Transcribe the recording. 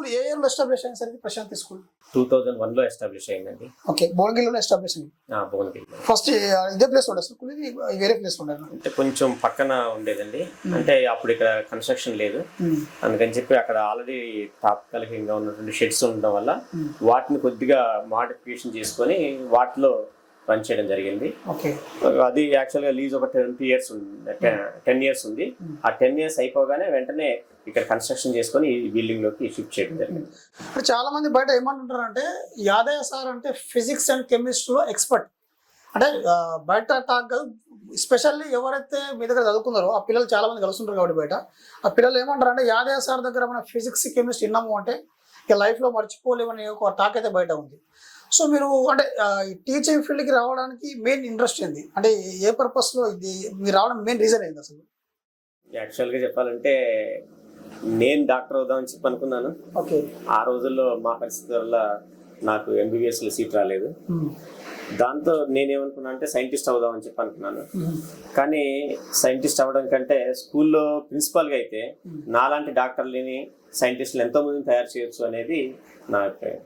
School ఏ ఇయర్లో establish అయింది sir ఇది? ప్రశాంతి స్కూల్. టూ థౌజండ్ వన్లో ఎస్టాబ్లిష్ అయిందండి. ఓకే భువనగిరిలో ఎస్టాబ్లిష్ అయింది. భువనగిరి ఫస్ట్ ఇదే ప్లేస్ ఉండే స్కూల్ ఇది? వేరే ప్లేస్ ఉండే అంటే కొంచెం పక్కన ఉండేదండి. అంటే అప్పుడు ఇక్కడ కన్స్ట్రక్షన్ లేదు. అందుకని చెప్పి అక్కడ ఆల్రెడీ తాత్కాలికంగా ఉన్నటువంటి షెడ్స్ ఉండడం వల్ల వాటిని కొద్దిగా మాడిఫికేషన్ చేసుకొని వాటిలో రన్ చేయడం జరిగింది. ఓకే. అది యాక్చువల్గా లీజ్ ఒక ట్వంటీ ఇయర్స్ ఉంది టెన్ ఇయర్స్ ఉంది. ఆ టెన్ ఇయర్స్ అయిపోగానే వెంటనే ఇక్కడ కన్స్ట్రక్షన్ చేసుకొని ఈ బిల్డింగ్లోకి షిఫ్ట్ చేయడం జరిగింది. ఇప్పుడు చాలా మంది బయట ఏమంటుంటారు అంటే యాదయ్య సార్ అంటే ఫిజిక్స్ అండ్ కెమిస్ట్రీలో ఎక్స్పర్ట్ అంటే బయట టాక్ కాదు స్పెషల్లీ ఎవరైతే మీ దగ్గర చదువుకున్నారో ఆ పిల్లలు చాలా మంది కలుస్తుంటారు కాబట్టి బయట. ఆ పిల్లలు ఏమంటారు అంటే యాదయ్య సార్ దగ్గర మన ఫిజిక్స్ కెమిస్ట్రీ విన్నాము అంటే ఇక లైఫ్లో మర్చిపోలేమని ఒక టాక్ అయితే బయట ఉంది. సో మీరు అంటే టీచింగ్ ఫీల్డ్కి రావడానికి మెయిన్ ఇంట్రెస్ట్ ఏంది? అంటే ఏ పర్పస్లో ఇది మీరు రావడం మెయిన్ రీజన్ ఏంది అసలు? యాక్చువల్గా చెప్పాలంటే నేను డాక్టర్ అవుదామని చెప్పి అనుకున్నాను. ఓకే. ఆ రోజుల్లో మా పరిస్థితి వల్ల నాకు ఎంబీబీఎస్లో సీట్ రాలేదు. దాంతో నేనేమనుకున్నా అంటే సైంటిస్ట్ అవుదామని చెప్పి అనుకున్నాను. కానీ సైంటిస్ట్ అవ్వడం కంటే స్కూల్లో ప్రిన్సిపాల్గా అయితే నాలాంటి డాక్టర్లని సైంటిస్టులు ఎంతో మందిని తయారు చేయొచ్చు అనేది నా అభిప్రాయం.